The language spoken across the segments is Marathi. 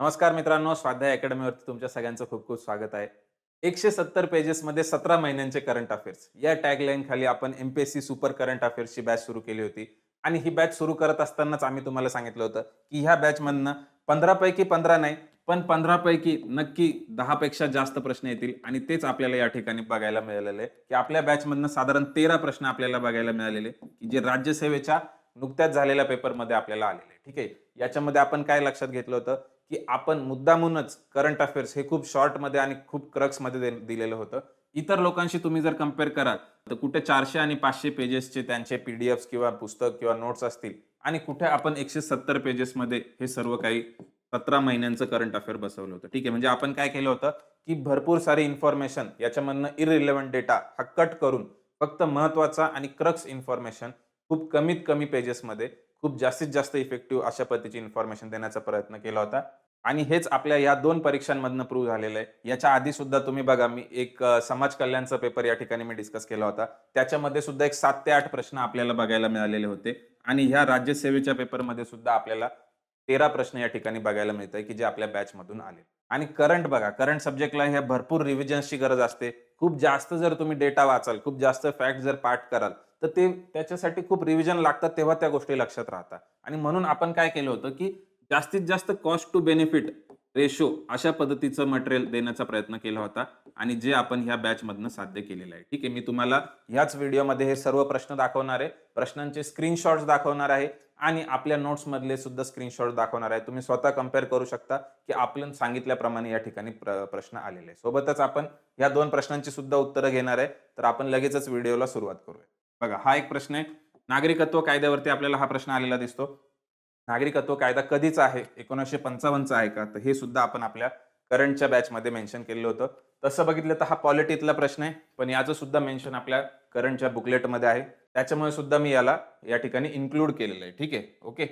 नमस्कार मित्रांनो स्वाध्याय अकॅडमीवरती तुमच्या सगळ्यांचं खूप खूप स्वागत आहे. एकशे सत्तर पेजेसमध्ये सतरा महिन्यांचे करंट अफेअर्स या टॅगलाईन खाली आपण एमपीएससी सुपर करंट अफेअर्सची बॅच सुरू केली होती. आणि ही बॅच सुरू करत असतानाच आम्ही तुम्हाला सांगितलं होतं की ह्या बॅचमधनं पंधरापैकी पंधरा नाही पण पंधरापैकी नक्की दहापेक्षा जास्त प्रश्न येतील. आणि तेच आपल्याला या ठिकाणी बघायला मिळालेले आहे. की आपल्या बॅचमधनं साधारण तेरा प्रश्न आपल्याला बघायला मिळालेले की जे राज्यसेवेच्या नुकत्याच झालेल्या पेपरमध्ये आपल्याला आलेले ठीक आहे? याच्यामध्ये आपण काय लक्षात घेतलं होतं? की आपण मुद्दामूनच करंट अफेअर्स हे खूप शॉर्टमध्ये आणि खूप क्रक्समध्ये दे- दिलेलं होतं. इतर लोकांशी तुम्ही जर कंपेअर कराल तर कुठे चारशे आणि पाचशे पेजेसचे त्यांचे पीडीएफ किंवा पुस्तक किंवा नोट्स असतील आणि कुठे आपण एकशे सत्तर पेजेसमध्ये हे सर्व काही सतरा महिन्यांचं करंट अफेअर बसवलं होतं. ठीक आहे? म्हणजे आपण काय केलं होतं? की भरपूर सारी इन्फॉर्मेशन याच्यामधनं इरिलेव्हंट डेटा हा कट करून फक्त महत्त्वाचा आणि क्रक्स इन्फॉर्मेशन खूप कमीत कमी पेजेसमध्ये खूप जास्तीत जास्त इफेक्टिव्ह अशा पद्धतीची इन्फॉर्मेशन देण्याचा प्रयत्न केला होता. आणि हेच आपल्या या दोन परीक्षांमधनं प्रूव्ह झालेलं आहे. याच्या आधी सुद्धा तुम्ही बघा मी एक समाज कल्याणचा पेपर या ठिकाणी मी डिस्कस केला होता. त्याच्यामध्ये सुद्धा एक सात ते आठ प्रश्न आपल्याला बघायला मिळालेले होते. आणि ह्या राज्यसेवेच्या पेपरमध्ये सुद्धा आपल्याला तेरा प्रश्न या ठिकाणी बघायला मिळत आहे की जे आपल्या बॅच मधून आले. आणि करंट बघा करंट सब्जेक्टला ह्या भरपूर रिव्हिजन्सची गरज असते. खूप जास्त जर तुम्ही डेटा वाचाल खूप जास्त फॅक्ट जर पाठ कराल तर ते त्याच्यासाठी खूप रिव्हिजन लागतात तेव्हा त्या गोष्टी लक्षात राहतात. आणि म्हणून आपण काय केलं होतं की जास्तीत जास्त कॉस्ट टू बेनिफिट रेशो अशा पद्धतीचं मटेरियल देण्याचा प्रयत्न केला होता आणि जे आपण ह्या बॅचमधनं साध्य केलेलं आहे. ठीक आहे मी तुम्हाला ह्याच व्हिडिओमध्ये हे सर्व प्रश्न दाखवणार आहे. प्रश्नांचे स्क्रीनशॉट्स दाखवणार आहे. आणि आपल्या नोट्स मधले सुद्धा स्क्रीनशॉट दाखवणार आहे. तुम्ही स्वतः कंपेअर करू शकता की आपण सांगितल्याप्रमाणे या ठिकाणी प्र- प्रश्न आलेले आहे सोबतच आपण या दोन प्रश्नांची सुद्धा उत्तरं घेणार आहे. तर आपण लगेचच व्हिडिओला सुरुवात करूया. बघा हा एक प्रश्न आहे. नागरिकत्व कायद्यावरती आपल्याला हा प्रश्न आलेला दिसतो. नागरिकत्व कायदा कधीचा आहे? एकोणीसशे पंचावन्नचा आहे का? तर हे सुद्धा आपण आपल्या करंटच्या बॅचमध्ये मेन्शन केलेलं होतं. तसं बघितलं तर हा पॉलिटीतला प्रश्न आहे पण याचं सुद्धा मेन्शन आपल्या करंटच्या बुकलेटमध्ये आहे. त्याच्यामुळे सुद्धा मी याला या ठिकाणी इन्क्लूड केलेलं आहे. ठीक आहे? ओके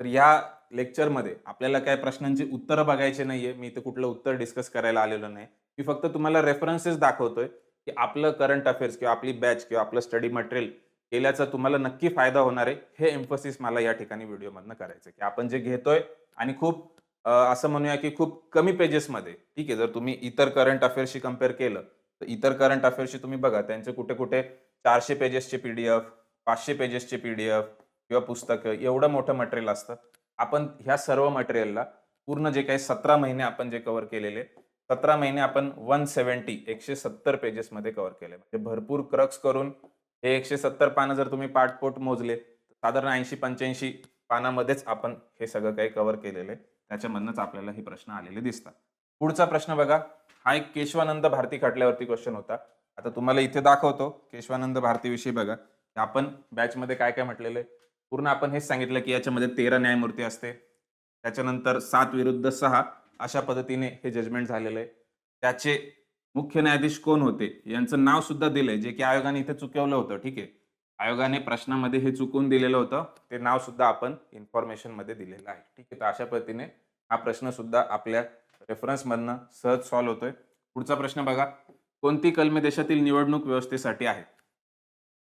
तर या लेक्चरमध्ये आपल्याला काय प्रश्नांची उत्तरं बघायचे नाहीये. मी इथे कुठलं उत्तर डिस्कस करायला आलेलो नाही. मी फक्त तुम्हाला रेफरन्सेस दाखवतोय की आपलं करंट अफेअर्स किंवा आपली बॅच किंवा आपलं स्टडी मटेरियल केल्याचा तुम्हाला नक्की फायदा होणार आहे. हे एम्फोसिस मला या ठिकाणी व्हिडिओमधनं करायचं की आपण जे घेतोय आणि खूप असं म्हणूया की खूप कमी पेजेसमध्ये ठीक आहे जर तुम्ही इतर करंट अफेअर्सशी कंपेअर केलं तर इतर करंट अफेअर्सशी तुम्ही बघा त्यांचे कुठे कुठे चारशे पेजेसचे पीडीएफ पाचशे पेजेसचे पीडीएफ किंवा पुस्तकं एवढं मोठं मटेरियल असतं. आपण ह्या सर्व मटेरियलला पूर्ण जे काही सतरा महिने आपण जे कव्हर केलेले सतरा महिने आपण वन सेवन्टी एकशे सत्तर पेजेसमध्ये कव्हर केले. म्हणजे भरपूर क्रक्स करून हे एकशे सत्तर पानं जर तुम्ही पाठपोट मोजले साधारण ऐंशी पंच्याऐंशी पानामध्येच आपण हे सगळं काही कव्हर केलेलं. आहे त्याच्यामधनंच आपल्याला हे प्रश्न आलेले दिसतात. पुढचा प्रश्न बघा. हा एक केशवानंद भारती खटल्यावरती क्वेश्चन होता. आता तुम्हाला इथे दाखवतो. केशवानंद भारतीविषयी बघा. आपण बॅचमध्ये काय काय म्हटलेलं आहे? पूर्ण आपण हेच सांगितलं की याच्यामध्ये तेरा न्यायमूर्ती असते. त्याच्यानंतर सात विरुद्ध सहा. अशा पद्धतीने हे जजमेंट झालेलं आहे. त्याचे मुख्य न्यायाधीश कोण होते? यांचं नाव सुद्धा दिलंय. जे की आयोगाने इथे चुकवलं होतं. ठीक आहे. आयोगाने प्रश्नामध्ये हे चुकून दिलेलं होतं. ते नाव सुद्धा आपण इन्फॉर्मेशनमध्ये दिलेलं आहे. ठीक आहे तर अशा पद्धतीने हा प्रश्न सुद्धा आपल्या रेफरन्स मधनं सहज सॉल्व्ह होतोय. पुढचा प्रश्न बघा. कोणती कलमे देशातील निवडणूक व्यवस्थेसाठी आहेत?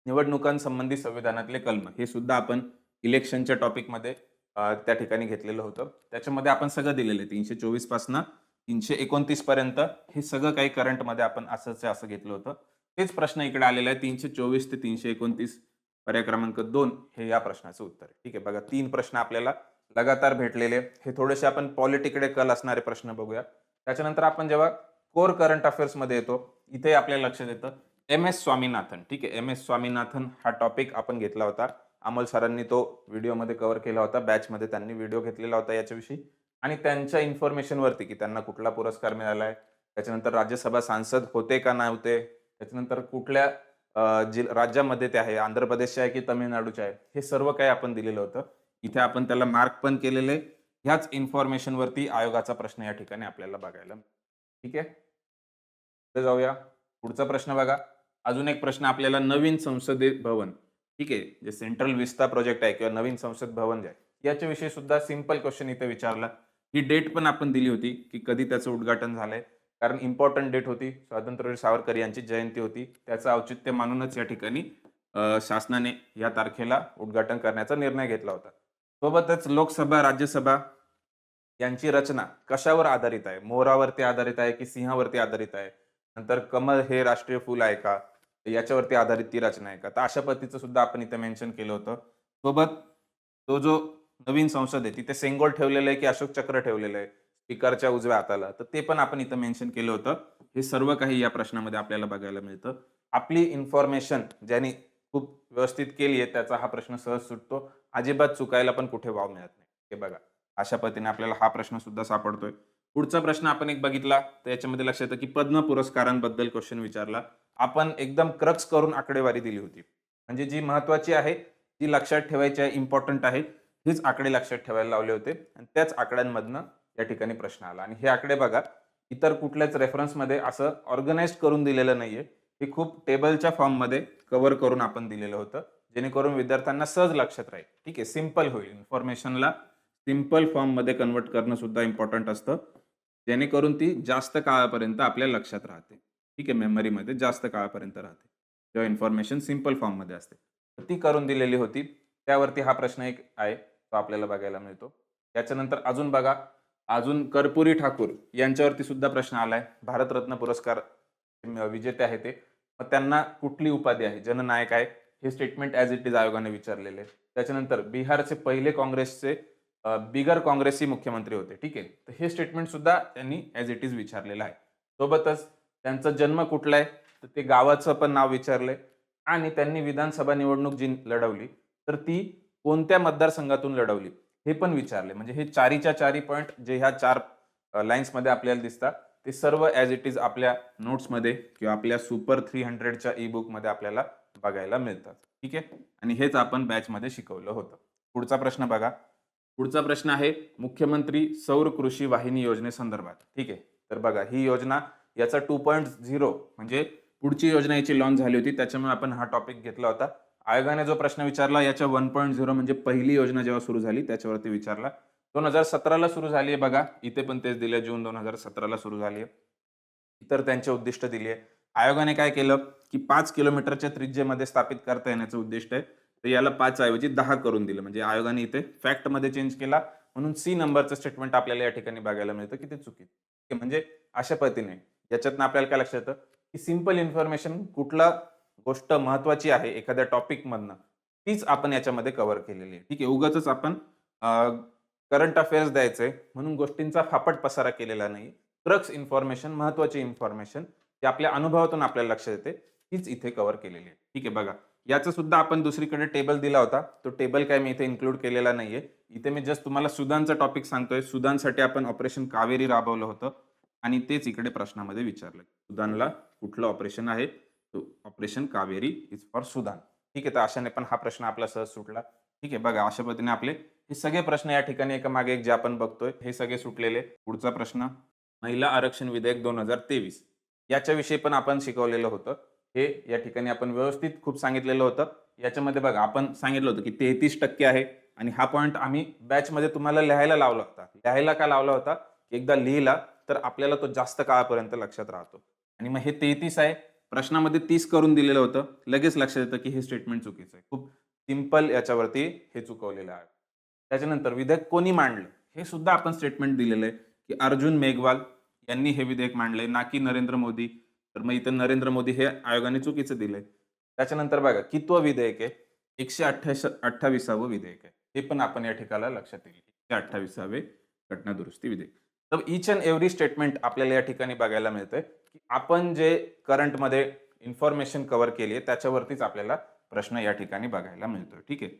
निवडणुकांसंबंधी संविधानातले कलम. हे सुद्धा आपण इलेक्शनच्या टॉपिकमध्ये त्या ठिकाणी घेतलेलं होतं. त्याच्यामध्ये आपण सगळं दिलेलं आहे. तीनशे चोवीस पासनं तीनशे एकोणतीस पर्यंत हे सगळं काही करंटमध्ये आपण असंच असं घेतलं होतं. तेच प्रश्न इकडे आलेला आहे. तीनशे चोवीस ते तीनशे एकोणतीस पर्याय क्रमांक दोन हे या प्रश्नाचं उत्तर आहे. ठीक आहे बघा तीन प्रश्न आपल्याला लगातार भेटलेले हे थोडेसे आपण पॉलिटिकडे कल असणारे प्रश्न बघूया. त्याच्यानंतर आपण जेव्हा कोर करंट अफेअर्समध्ये येतो इथे आपल्याला लक्षात येतं एम एस स्वामीनाथन. ठीक आहे एम एस स्वामीनाथन हा टॉपिक आपण घेतला होता. अमोल सरांनी तो व्हिडिओमध्ये कव्हर केला होता. बॅचमध्ये त्यांनी व्हिडिओ घेतलेला होता याच्याविषयी. आणि त्यांच्या इन्फॉर्मेशनवरती की त्यांना कुठला पुरस्कार मिळाला आहे त्याच्यानंतर राज्यसभा सांसद होते का नव्हते. त्याच्यानंतर कुठल्या अ, जि राज्यामध्ये ते आहे आंध्र प्रदेशचे आहे की तमिळनाडूचे आहे हे सर्व काही आपण दिलेलं होतं. इथे आपण त्याला मार्क पण केलेले. ह्याच इन्फॉर्मेशनवरती आयोगाचा प्रश्न या ठिकाणी आपल्याला बघायला ठीक आहे? जाऊया. पुढचा प्रश्न बघा. अजून एक प्रश्न आपल्याला नवीन संसदेत भवन ठीक आहे जे सेंट्रल विस्ता प्रोजेक्ट आहे किंवा नवीन संसद भवन जे आहे याच्याविषयी सुद्धा सिंपल क्वेश्चन इथे विचारला. ही डेट पण आपण दिली होती की कधी त्याचं उद्घाटन झालंय. कारण इम्पॉर्टंट डेट होती. स्वातंत्र्यवीर सावरकर यांची जयंती होती. त्याचं औचित्य मानूनच या ठिकाणी शासनाने या तारखेला उद्घाटन करण्याचा निर्णय घेतला होता. सोबतच लोकसभा राज्यसभा यांची रचना कशावर आधारित आहे? मोरावरती आधारित आहे की सिंहावरती आधारित आहे? नंतर कमल हे राष्ट्रीय फूल आहे का? याच्यावरती आधारित ती रचना आहे का? तर अशा पद्धतीचं सुद्धा आपण इथे मेन्शन केलं होतं. सोबत तो जो नवीन संसद आहे तिथे सेंगोल ठेवलेलं आहे की अशोक चक्र ठेवलेलं आहे? स्पीकरच्या उजव्या हाताला. तर ते पण आपण इथं मेन्शन केलं होतं. हे सर्व काही या प्रश्नामध्ये आपल्याला बघायला मिळतं. आपली इन्फॉर्मेशन ज्यांनी खूप व्यवस्थित केली आहे त्याचा हा प्रश्न सहज सुटतो. अजिबात चुकायला पण कुठे वाव मिळत नाही. हे बघा. अशा पद्धतीने आपल्याला हा प्रश्न सुद्धा सापडतोय. पुढचा प्रश्न आपण एक बघितला. तर याच्यामध्ये लक्षात येतं की पद्म पुरस्कारांबद्दल क्वेश्चन विचारला. आपण एकदम क्रक्स करून आकडेवारी दिली होती. म्हणजे जी महत्वाची आहे जी लक्षात ठेवायची आहे इम्पॉर्टंट आहे हीच आकडे लक्षात ठेवायला लावले होते. आणि त्याच आकड्यांमधनं या ठिकाणी प्रश्न आला. आणि हे आकडे बघा इतर कुठल्याच रेफरन्समध्ये असं ऑर्गनाइज करून दिलेलं नाहीये. हे खूप टेबलच्या फॉर्ममध्ये कव्हर करून आपण दिलेलं होतं. जेणेकरून विद्यार्थ्यांना सहज लक्षात राहील. ठीक आहे सिंपल होईल. इन्फॉर्मेशनला सिंपल फॉर्ममध्ये कन्वर्ट करणं सुद्धा इम्पॉर्टंट असतं. जेणेकरून ती जास्त काळापर्यंत आपल्या लक्षात राहते. ठीक आहे मेमरीमध्ये जास्त काळापर्यंत राहते. जेव्हा इन्फॉर्मेशन सिंपल फॉर्ममध्ये असते. तर ती करून दिलेली होती. त्यावरती हा प्रश्न एक आहे तो आपल्याला बघायला मिळतो. त्याच्यानंतर अजून बघा अजून कर्पुरी ठाकूर यांच्यावरती सुद्धा प्रश्न आलाय. भारतरत्न पुरस्कार विजेते आहे ते. मग त्यांना कुठली उपाधी आहे? जननायक आहे. हे स्टेटमेंट ॲज इट इज आयोगाने विचारलेले आहे. त्याच्यानंतर बिहारचे पहिले काँग्रेसचे बिगर काँग्रेसी मुख्यमंत्री होते. ठीक आहे? तर हे स्टेटमेंट सुद्धा त्यांनी ॲज इट इज विचारलेलं आहे. सोबतच त्यांचा जन्म कुठला आहे तर ते गावाचं पण नाव विचारलंय. आणि त्यांनी विधानसभा निवडणूक जी लढवली तर ती कोणत्या मतदारसंघातून लढवली? हे पण विचारले. म्हणजे हे चारीच्या चारी पॉईंट जे ह्या चार लाईन्समध्ये आपल्याला दिसतात ते सर्व ॲज इट इज आपल्या नोट्समध्ये किंवा आपल्या सुपर थ्री हंड्रेडच्या ई बुकमध्ये आपल्याला बघायला मिळतात. ठीक आहे? आणि हेच आपण बॅचमध्ये शिकवलं होतं. पुढचा प्रश्न बघा. पुढचा प्रश्न आहे मुख्यमंत्री सौर कृषी वाहिनी योजनेसंदर्भात ठीक आहे? तर बघा ही योजना याचा टू पॉईंट झिरो म्हणजे पुढची योजना याची लॉन्च झाली होती त्याच्यामुळे आपण हा टॉपिक घेतला होता. आयोगाने जो प्रश्न विचारला याच्या वन पॉईंट झिरो म्हणजे पहिली योजना जेव्हा सुरू झाली त्याच्यावरती विचारला. दोन हजार सतराला सुरू झाली आहे बघा इथे पण तेच दिले जून दोन हजार सतराला सुरू झाली आहे. इतर त्यांचे उद्दिष्ट दिली आहे आयोगाने काय केलं की पाच किलोमीटरच्या त्रिज्येमध्ये स्थापित करता येण्याचं उद्दिष्ट आहे. तर याला पाच ऐवजी दहा करून दिलं. म्हणजे आयोगाने इथे फॅक्टमध्ये चेंज केला म्हणून सी नंबरचं स्टेटमेंट आपल्याला या ठिकाणी बघायला मिळतं की ते चुकीत म्हणजे अशा पद्धतीने याच्यातनं आपल्याला काय लक्षात येतं की सिंपल इन्फॉर्मेशन कुठला गोष्ट महत्वाची आहे एखाद्या टॉपिकमधनं तीच आपण याच्यामध्ये कव्हर केलेली आहे. ठीक आहे उगाच आपण करंट अफेअर्स द्यायचंय म्हणून गोष्टींचा फापट पसारा केलेला नाही. क्रक्स इन्फॉर्मेशन महत्वाची इन्फॉर्मेशन जी आपल्या अनुभवातून आपल्याला लक्षात येते तीच इथे कव्हर केलेली आहे. ठीक आहे बघा. याचा सुद्धा आपण दुसरीकडे टेबल दिला होता. तो टेबल काय मी इथे इन्क्लूड केलेला नाहीये. इथे मी जस्ट तुम्हाला सुदानचा टॉपिक सांगतोय. सुदानसाठी आपण ऑपरेशन कावेरी राबवलं होतं आणि तेच इकडे प्रश्नामध्ये विचारलं. सुदानला कुठलं ऑपरेशन आहे? Operation Kaveri is for Sudan. ठीक आहे तर अशाने पण हा प्रश्न आपला सहज सुटला. ठीक आहे बघा अशा पद्धतीने आपले हे सगळे प्रश्न या ठिकाणी एका मागे एक जे आपण बघतोय हे सगळे सुटलेले. पुढचा प्रश्न महिला आरक्षण विधेयक दोन हजार तेवीस. याच्याविषयी पण आपण शिकवलेलं होतं. हे या ठिकाणी आपण व्यवस्थित खूप सांगितलेलं होतं. याच्यामध्ये बघा आपण सांगितलं होतं की तेहतीस टक्के आहे आणि हा पॉईंट आम्ही बॅचमध्ये तुम्हाला लिहायला लावला होता. लिहायला का लावला होता? एकदा लिहिला तर आपल्याला तो जास्त काळापर्यंत लक्षात राहतो. आणि मग हे तेहतीस आहे प्रश्नामध्ये तीस करून दिलेलं होतं. लगेच लक्षात येतं की हे स्टेटमेंट चुकीचं आहे. खूप सिंपल याच्यावरती हे चुकवलेलं आहे. त्याच्यानंतर विधेयक कोणी मांडलं? हे सुद्धा आपण स्टेटमेंट दिलेलं आहे की अर्जुन मेघवाल यांनी हे विधेयक मांडलंय. ना की नरेंद्र मोदी. तर मग इथं नरेंद्र मोदी हे आयोगाने चुकीचं दिलंय. त्याच्यानंतर बघा कितवं विधेयक आहे? एकशे अठ्ठावीस अठ्ठावीसावं विधेयक आहे. हे पण आपण या ठिकाणी लक्षात येईल. एकशे अठ्ठावीसावे घटना दुरुस्ती विधेयक. तर इच अँड एव्हरी स्टेटमेंट आपल्याला या ठिकाणी बघायला मिळतंय. आपण जे करंटमध्ये इन्फॉर्मेशन कव्हर केली आहे त्याच्यावरतीच आपल्याला प्रश्न या ठिकाणी बघायला मिळतो ठीक आहे?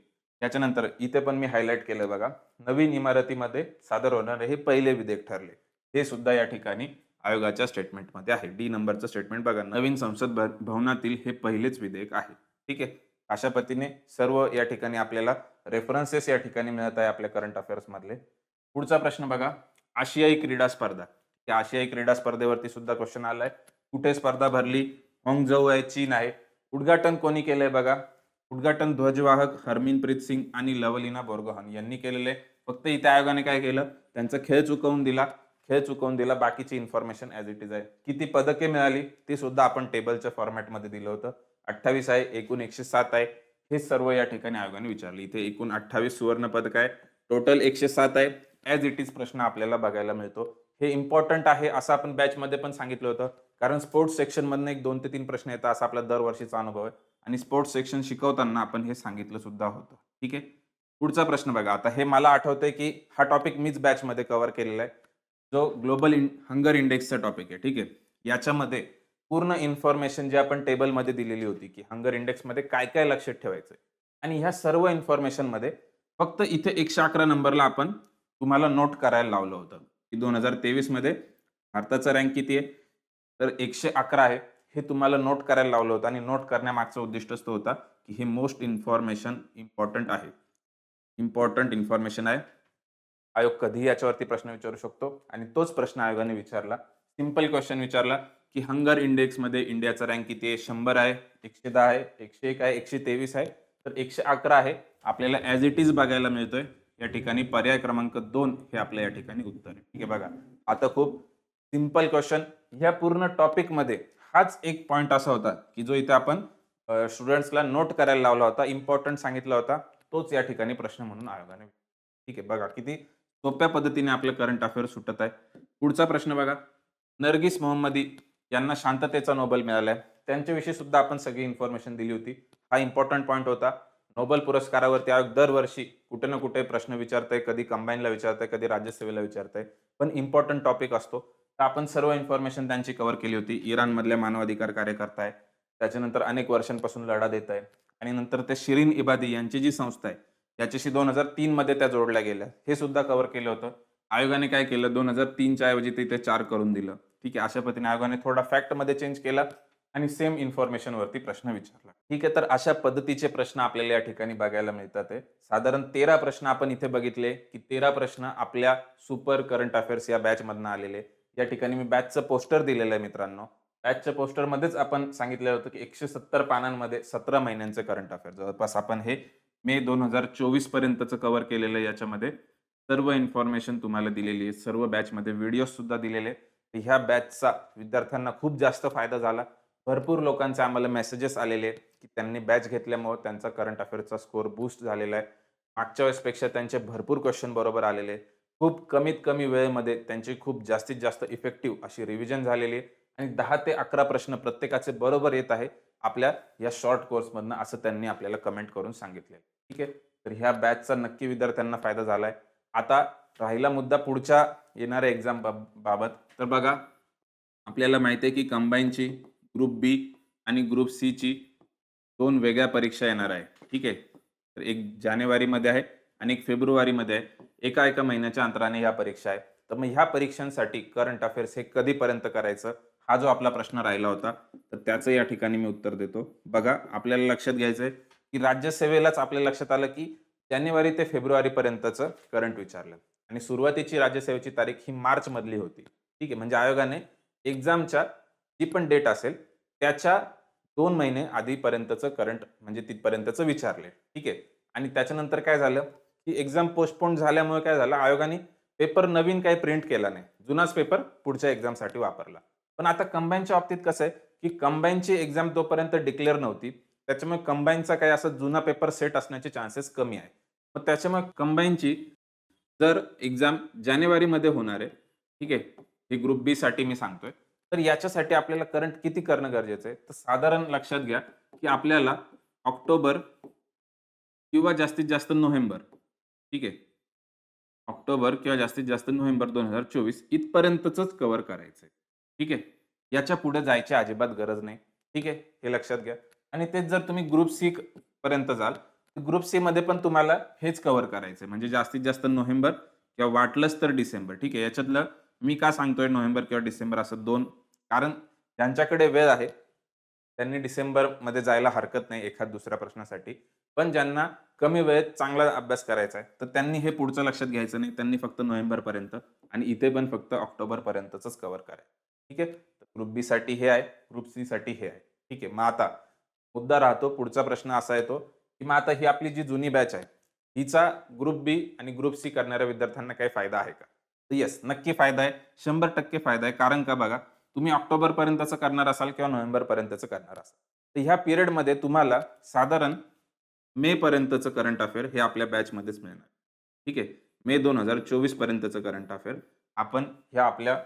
त्याच्यानंतर इथे पण मी हायलाईट केलं बघा. नवीन इमारतीमध्ये सादर होणारे हे पहिले विधेयक ठरले. हे सुद्धा या ठिकाणी आयोगाच्या स्टेटमेंटमध्ये आहे. डी नंबरचं स्टेटमेंट बघा. नवीन संसद भवनातील हे पहिलेच विधेयक आहे. ठीक आहे? अशा पद्धतीने सर्व या ठिकाणी आपल्याला रेफरन्सेस या ठिकाणी मिळत आहे आपल्या करंट अफेअर्स मधले पुढचा प्रश्न बघा. आशियाई क्रीडा स्पर्धा. त्या आशियाई क्रीडा स्पर्धेवरती सुद्धा क्वेश्चन आलाय. कुठे स्पर्धा भरली? होंगझौ आहे चीन आहे. उद्घाटन कोणी केलंय बघा? उद्घाटन ध्वजवाहक हरमीनप्रीत सिंग आणि लवलीना बोरगोहन यांनी केलेले आहे. फक्त इथे आयोगाने काय केलं? त्यांचा खेळ चुकवून दिला. खेळ चुकवून दिला. बाकीची इन्फॉर्मेशन ॲज इट इज आहे. किती पदके मिळाली ते सुद्धा आपण टेबलच्या फॉर्मॅटमध्ये दिलं होतं. अठ्ठावीस आहे एकूण एकशे सात आहे. हे सर्व या ठिकाणी आयोगाने विचारले. इथे एकूण अठ्ठावीस सुवर्ण पदक आहे. टोटल एकशे सात आहे. ॲज इट इज प्रश्न आपल्याला बघायला मिळतो. हे इम्पॉर्टंट आहे असं आपण बॅचमध्ये पण सांगितलं होतं. कारण स्पोर्ट्स सेक्शनमधनं एक दोन ते तीन प्रश्न येतात असा आपला दरवर्षीचा अनुभव आहे. आणि स्पोर्ट्स सेक्शन शिकवताना आपण हे सांगितलं सुद्धा होतं. ठीक आहे? पुढचा प्रश्न बघा. आता हे मला आठवतंय की हा टॉपिक मीच बॅचमध्ये कव्हर केलेला आहे. जो ग्लोबल इन हंगर इंडेक्सचा टॉपिक आहे. ठीक आहे? याच्यामध्ये पूर्ण इन्फॉर्मेशन जी आपण टेबलमध्ये दिलेली होती की हंगर इंडेक्समध्ये काय काय लक्षात ठेवायचं आणि ह्या सर्व इन्फॉर्मेशनमध्ये फक्त इथे एकशे अकरा नंबरला आपण तुम्हाला नोट करायला लावलं होतं. की दोन हजार तेवीसमध्ये भारताचा रँक किती आहे? तर एकशे अकरा आहे. हे तुम्हाला नोट करायला लावलं होतं आणि नोट करण्यामागचा उद्दिष्टच तो होता की हे मोस्ट इन्फॉर्मेशन इम्पॉर्टंट आहे. इम्पॉर्टंट इन्फॉर्मेशन आहे. आयोग कधीही याच्यावरती प्रश्न विचारू शकतो. आणि तोच प्रश्न आयोगाने विचारला. सिंपल क्वेश्चन विचारला की हंगर इंडेक्समध्ये इंडियाचा रँक किती आहे? शंभर आहे एकशे दहा आहे एकशे एक आहे एकशे तेवीस आहे. तर एकशे अकरा आहे. आपल्याला ॲज इट इज बघायला मिळतोय. या ठिकाणी पर्याय क्रमांक दोन हे आपल्या या ठिकाणी उत्तर आहे. ठीक आहे बघा. आता खूप सिंपल क्वेश्चन ह्या पूर्ण टॉपिकमध्ये हाच एक पॉईंट असा होता की जो इथे आपण स्टुडंट्सला नोट करायला लावला होता इम्पॉर्टंट सांगितला होता तोच या ठिकाणी प्रश्न म्हणून आयोगाने. ठीक आहे बघा किती सोप्या पद्धतीने आपलं करंट अफेअर सुटत आहे. पुढचा प्रश्न बघा. नरगिस मोहम्मदी यांना शांततेचा नोबेल मिळालाय. त्यांच्याविषयी सुद्धा आपण सगळी इन्फॉर्मेशन दिली होती. हा इम्पॉर्टंट पॉईंट होता. नोबेल पुरस्कारावरती आयोग दरवर्षी कुठे ना कुठे प्रश्न विचारतंय कधी कंबाईनला विचारतंय कधी राज्यसेवेला विचारतंय. पण इम्पॉर्टंट टॉपिक असतो. तर आपण सर्व इन्फॉर्मेशन त्यांची कव्हर केली होती. इराणमधल्या मानवाधिकार कार्यकर्ता आहे त्याच्यानंतर अनेक वर्षांपासून लढा देत आहे आणि नंतर ते शिरीन इबादी यांची जी संस्था आहे याच्याशी दोन हजार तीनमध्ये त्या जोडल्या गेल्या हे सुद्धा कव्हर केलं होतं. आयोगाने काय केलं? दोन हजार तीनच्या ऐवजी ते चार करून दिलं. ठीक आहे अशा पद्धतीने आयोगाने थोडा फॅक्टमध्ये चेंज केला. आणि सेम इन्फॉर्मेशनवरती प्रश्न विचारला. ठीक आहे तर अशा पद्धतीचे प्रश्न आपल्याला या ठिकाणी बघायला मिळतात आहे. साधारण तेरा प्रश्न आपण इथे बघितले की तेरा प्रश्न आपल्या सुपर करंट अफेअर्स या बॅचमधनं आलेले. या ठिकाणी मी बॅचचं पोस्टर दिलेलं आहे मित्रांनो. बॅचच्या पोस्टरमध्येच आपण सांगितलेलं होतं की एकशे सत्तर पानांमध्ये सतरा महिन्यांचे करंट अफेअर जवळपास आपण हे मे दोन हजार चोवीस पर्यंतचं कव्हर केलेलं आहे याच्यामध्ये. सर्व इन्फॉर्मेशन तुम्हाला दिलेली आहे. सर्व बॅचमध्ये व्हिडिओ सुद्धा दिलेले ह्या बॅचचा विद्यार्थ्यांना खूप जास्त फायदा झाला. भरपूर लोकांचे आम्हाला मेसेजेस आलेले आहेत की त्यांनी बॅच घेतल्यामुळे त्यांचा करंट अफेअरचा स्कोअर बूस्ट झालेला आहे. मागच्या वेळेसपेक्षा त्यांचे भरपूर क्वेश्चन बरोबर आलेले खूप कमीत कमी वेळेमध्ये त्यांची खूप जास्तीत जास्त इफेक्टिव्ह अशी रिव्हिजन झालेली आहे. आणि दहा ते अकरा प्रश्न प्रत्येकाचे बरोबर येत आहे आपल्या या शॉर्ट कोर्समधनं असं त्यांनी आपल्याला कमेंट करून सांगितले ठीक आहे? तर ह्या बॅचचा नक्की विद्यार्थ्यांना फायदा झालाय. आता राहिला मुद्दा पुढच्या येणाऱ्या एक्झाम बाबत. तर बघा आपल्याला माहिती आहे की कंबाईनची ग्रुप बी आणि ग्रुप सी ची दोन वेगळ्या परीक्षा येणार आहे. ठीक आहे? तर एक जानेवारीमध्ये आहे आणि एक फेब्रुवारीमध्ये आहे. एका एका महिन्याच्या अंतराने ह्या परीक्षा आहे. तर मग ह्या परीक्षांसाठी करंट अफेअर्स हे कधीपर्यंत करायचं? हा जो आपला प्रश्न राहिला होता तर त्याचं या ठिकाणी मी उत्तर देतो. बघा आपल्याला लक्षात घ्यायचं आहे की राज्यसेवेलाच आपल्या लक्षात आलं की जानेवारी ते फेब्रुवारीपर्यंतचं करंट विचारलं. आणि सुरुवातीची राज्यसेवेची तारीख ही मार्च मधली होती. ठीक आहे? म्हणजे आयोगाने एक्झामच्या जी पण डेट असेल त्याच्या दोन महिने आधीपर्यंतचं करंट म्हणजे तिथपर्यंतचं विचारले. ठीक? आहे आणि त्याच्यानंतर काय झालं? की एक्झाम पोस्टपोन झाल्यामुळे काय झालं? आयोगाने पेपर नवीन काही प्रिंट केला नाही. जुनाच पेपर पुढच्या एक्झामसाठी वापरला. पण आता कंबाईनच्या बाबतीत कसं आहे? की कंबाईनची एक्झाम तोपर्यंत डिक्लेअर नव्हती. त्याच्यामुळे कंबाईनचा काही असं जुना पेपर सेट असण्याचे चान्सेस कमी आहे मग त्याच्यामुळे कंबाईनची जर एक्झाम जानेवारीमध्ये होणार आहे ठीक? आहे ही ग्रुप बी साठी मी सांगतोय. तर याच्यासाठी आपल्याला करंट किती करणं गरजेचं आहे? तर साधारण लक्षात घ्या की आपल्याला ऑक्टोबर किंवा जास्तीत जास्त नोव्हेंबर ठीक आहे? ऑक्टोबर किंवा जास्तीत जास्त नोव्हेंबर दोन हजार चोवीस इथपर्यंतच कव्हर करायचं आहे ठीक आहे? याच्यापुढे जायची अजिबात गरज नाही ठीक आहे? हे लक्षात घ्या. आणि तेच जर तुम्ही ग्रुप सी पर्यंत जाल तर ग्रुप सी मध्ये पण तुम्हाला हेच कव्हर करायचं आहे. म्हणजे जास्तीत जास्त नोव्हेंबर किंवा वाटलंच तर डिसेंबर ठीक आहे? याच्यातलं मी का सांगतोय नोव्हेंबर किंवा डिसेंबर असं दोन? कारण ज्यांच्याकडे वेळ आहे. त्यांनी डिसेंबरमध्ये जायला हरकत नाही एखाद दुसऱ्या प्रश्नासाठी. पण ज्यांना कमी वेळेत चांगला अभ्यास करायचा आहे तर त्यांनी हे पुढचं लक्षात घ्यायचं नाही. त्यांनी फक्त नोव्हेंबर पर्यंत आणि इथे पण फक्त ऑक्टोबर पर्यंतच कव्हर करायचं. ठीक आहे? ग्रुप बी साठी हे आहे ग्रुप सी साठी हे आहे. ठीक आहे? मग आता मुद्दा राहतो पुढचा प्रश्न असा येतो की मग आता ही आपली जी जुनी बॅच आहे हिचा ग्रुप बी आणि ग्रुप सी करणाऱ्या विद्यार्थ्यांना काही फायदा आहे का? तर येस नक्की फायदा आहे. शंभर टक्के फायदा आहे. कारण का बघा तुम्ही ऑक्टोबरपर्यंतचं करणार असाल किंवा नोव्हेंबरपर्यंतचं करणार असाल. तर ह्या पिरियडमध्ये तुम्हाला साधारण मे पर्यंतचं करंट अफेअर हे आपल्या बॅचमध्येच मिळणार. ठीक आहे? मे दोन हजार चोवीस पर्यंतचं करंट अफेअर आपण ह्या आपल्या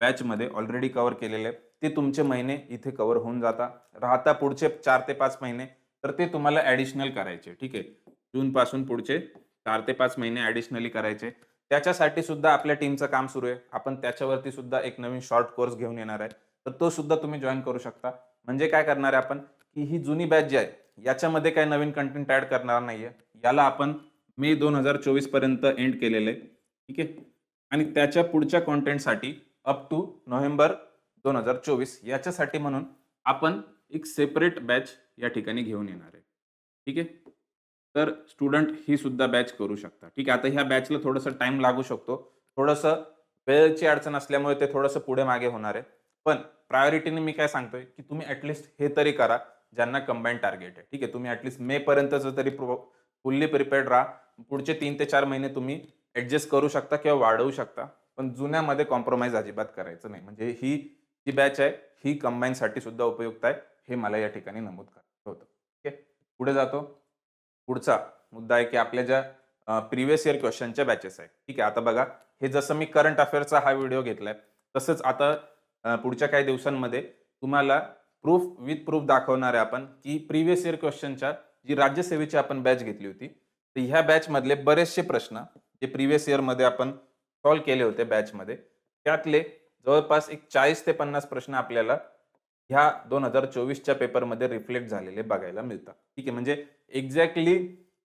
बॅचमध्ये ऑलरेडी कव्हर केलेले आहे. ते तुमचे महिने इथे कव्हर होऊन जाता. राहता पुढचे चार ते पाच महिने तर ते तुम्हाला ॲडिशनल करायचे. ठीक आहे? जूनपासून पुढचे चार ते पाच महिने ॲडिशनली करायचे. त्याच्यासाठी सुद्धा आपल्या टीमचं काम सुरू आहे. आपण त्याच्यावरती सुद्धा एक नवीन शॉर्ट कोर्स घेऊन येणार आहे. तर तो सुद्धा तुम्ही जॉईन करू शकता. म्हणजे काय करणार आहे आपण? की ही जुनी बॅच जी आहे याच्यामध्ये काही नवीन कंटेंट ऍड करणार नाहीये. याला आपण मे दोन हजार चोवीसपर्यंत एंड केलेलं आहे. ठीक आहे? आणि त्याच्या पुढच्या कॉन्टेंटसाठी अप टू नोव्हेंबर दोन हजार चोवीस याच्यासाठी म्हणून आपण एक सेपरेट बॅच या ठिकाणी घेऊन येणार आहे. ठीक आहे? तर स्टुडंट ही सुद्धा बॅच करू शकता ठीक आहे आता ह्या बॅचला थोडंसं टाइम लागू शकतो. थोडंसं वेळेची अडचण असल्यामुळे ते थोडंसं पुढे मागे होणार आहे. पण प्रायोरिटीने मी काय सांगतोय की तुम्ही ॲटलिस्ट हे तरी करा ज्यांना कंबाईन टार्गेट आहे. ठीक आहे तुम्ही ॲटलिस्ट मे पर्यंतच तरी फुल्ली प्रिपेअर्ड राहा. पुढचे तीन ते चार महिने तुम्ही ॲडजस्ट करू शकता किंवा वाढवू शकता. पण जुन्यामध्ये कॉम्प्रोमाइज अजिबात करायचं नाही. म्हणजे ही जी बॅच आहे ही कंबाईनसाठी सुद्धा उपयुक्त आहे. हे मला या ठिकाणी नमूद करायचं होतं ठीक आहे पुढे जातो. पुढचा मुद्दा आहे की आपल्या ज्या प्रिव्हियस इयर क्वेश्चनच्या बॅचेस आहे ठीक आहे आता बघा हे जसं मी करंट अफेअरचा हा व्हिडिओ घेतलाय तसंच आता पुढच्या काही दिवसांमध्ये तुम्हाला प्रूफ विथ प्रूफ दाखवणार आहे आपण की प्रिव्हियस इयर क्वेश्चनच्या जी राज्यसेवेची आपण बॅच घेतली होती तर ह्या बॅच मधले बरेचसे प्रश्न जे प्रिव्हियस इयरमध्ये आपण सॉल्व्ह केले होते बॅच मध्ये त्यातले जवळपास एक चाळीस ते पन्नास प्रश्न आपल्याला ह्या दोन हजार चोवीसच्या पेपरमध्ये रिफ्लेक्ट झालेले बघायला मिळतात. ठीक आहे म्हणजे एक्झॅक्टली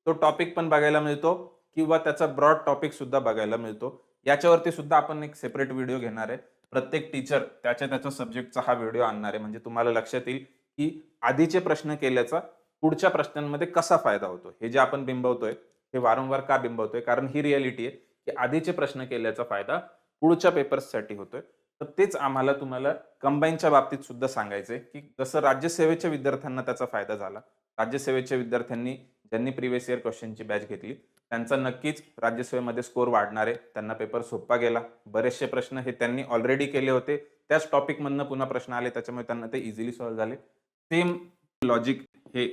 तो टॉपिक पण बघायला मिळतो किंवा त्याचा ब्रॉड टॉपिक सुद्धा बघायला मिळतो. याच्यावरती सुद्धा आपण एक सेपरेट व्हिडिओ घेणार आहे. प्रत्येक टीचर त्याच्या त्याच्या सब्जेक्टचा हा व्हिडिओ आणणार आहे. म्हणजे तुम्हाला लक्षात येईल की आधीचे प्रश्न केल्याचा पुढच्या प्रश्नांमध्ये कसा फायदा होतो? हे जे आपण बिंबवतोय हे वारंवार का बिंबवतोय? कारण ही रियालिटी आहे की आधीचे प्रश्न केल्याचा फायदा पुढच्या पेपर्ससाठी होतोय. तर तेच आम्हाला तुम्हाला कंबाईनच्या बाबतीत सुद्धा सांगायचंय की जसं राज्यसेवेच्या विद्यार्थ्यांना त्याचा फायदा झाला. राज्यसेवेच्या विद्यार्थ्यांनी ज्यांनी प्रिव्हियस इयर क्वेश्चनची बॅच घेतली त्यांचा नक्कीच राज्यसेवेमध्ये स्कोर वाढणार आहे त्यांना पेपर सोपा गेला. बरेचसे प्रश्न हे त्यांनी ऑलरेडी केले होते. त्याच टॉपिक मधनं पुन्हा प्रश्न आले त्याच्यामुळे त्यांना ते इझिली सॉल्व्ह झाले. सेम लॉजिक हे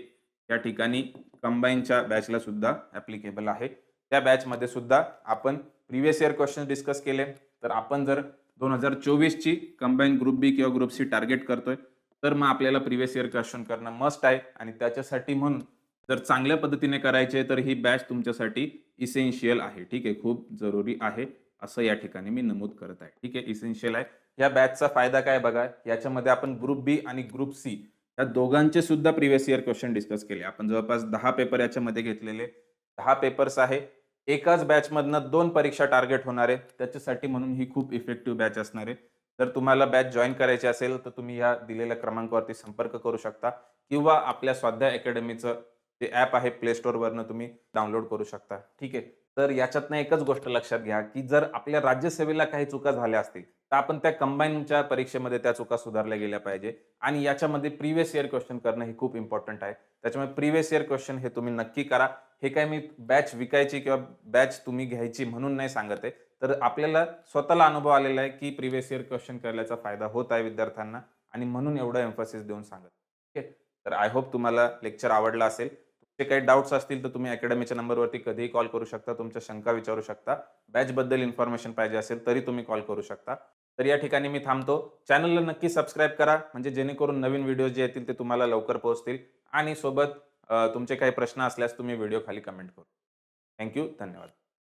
या ठिकाणी कंबाईनच्या बॅचला सुद्धा ऍप्लिकेबल आहे. त्या बॅचमध्ये सुद्धा आपण प्रिव्हियस इयर क्वेश्चन डिस्कस केले. तर आपण जर दोन हजार चोवीसची कंबाईन ग्रुप बी किंवा ग्रुप सी टार्गेट करतोय. तर मग आपल्याला प्रिव्हियस इयर क्वेश्चन करणं मस्ट आहे. आणि त्याच्यासाठी म्हणून जर चांगल्या पद्धतीने करायचे तर ही बॅच तुमच्यासाठी इसेन्शियल आहे. ठीक आहे? खूप जरुरी आहे. असं या ठिकाणी मी नमूद करत आहे. ठीक आहे? इसेन्शियल आहे. या बॅचचा फायदा काय बघा? याच्यामध्ये आपण ग्रुप बी आणि ग्रुप सी या दोघांचे सुद्धा प्रिव्हियस इयर क्वेश्चन डिस्कस केले. आपण जवळपास दहा पेपर याच्यामध्ये घेतलेले. दहा पेपर्स आहे. एकाच बॅचमधनं दोन परीक्षा टार्गेट होणार आहे. त्याच्यासाठी म्हणून ही खूप इफेक्टिव्ह बॅच असणार आहे. जर तुम्हाला बॅच जॉईन करायची असेल तर तुम्ही या दिलेल्या क्रमांकावरती संपर्क करू शकता. किंवा आपल्या स्वाध्याय अकॅडमीचं जे ॲप आहे प्ले स्टोअरवरनं तुम्ही डाउनलोड करू शकता. ठीक आहे? तर याच्यातनं एकच गोष्ट लक्षात घ्या की जर आपल्या राज्यसेवेला काही चुका झाल्या असतील तर आपण त्या कंबाईनच्या परीक्षेमध्ये त्या चुका सुधारल्या गेल्या पाहिजे. आणि याच्यामध्ये प्रिव्हियस इयर क्वेश्चन करणं हे खूप इम्पॉर्टंट आहे. त्याच्यामुळे प्रिव्हियस इयर क्वेश्चन हे तुम्ही नक्की करा. हे काय मी बॅच विकायची किंवा बॅच तुम्ही घ्यायची म्हणून नाही सांगत आहे. तर आपल्याला स्वतःला अनुभव आलेला आहे की प्रिव्हियस इयर क्वेश्चन करण्याचा फायदा होत आहे विद्यार्थ्यांना. आणि म्हणून एवढं एम्फोसिस देऊन सांगत ठीक आहे? तर आय होप तुम्हाला लेक्चर आवडला असेल. तुमचे काही डाऊट्स असतील तर तुम्ही अकॅडमीच्या नंबरवरती कधीही कॉल करू शकता. तुमच्या शंका विचारू शकता. बॅच बद्दल इन्फॉर्मेशन पाहिजे असेल तरी तुम्ही कॉल करू शकता. तर या ठिकाणी मी थांबतो. चॅनलला नक्की सबस्क्राईब करा. म्हणजे जेणेकरून नवीन व्हिडिओ जे येतील ते तुम्हाला लवकर पोहोचतील. आणि सोबत तुमचे काही प्रश्न असल्यास तुम्ही व्हिडिओ खाली कमेंट करू. थँक्यू धन्यवाद.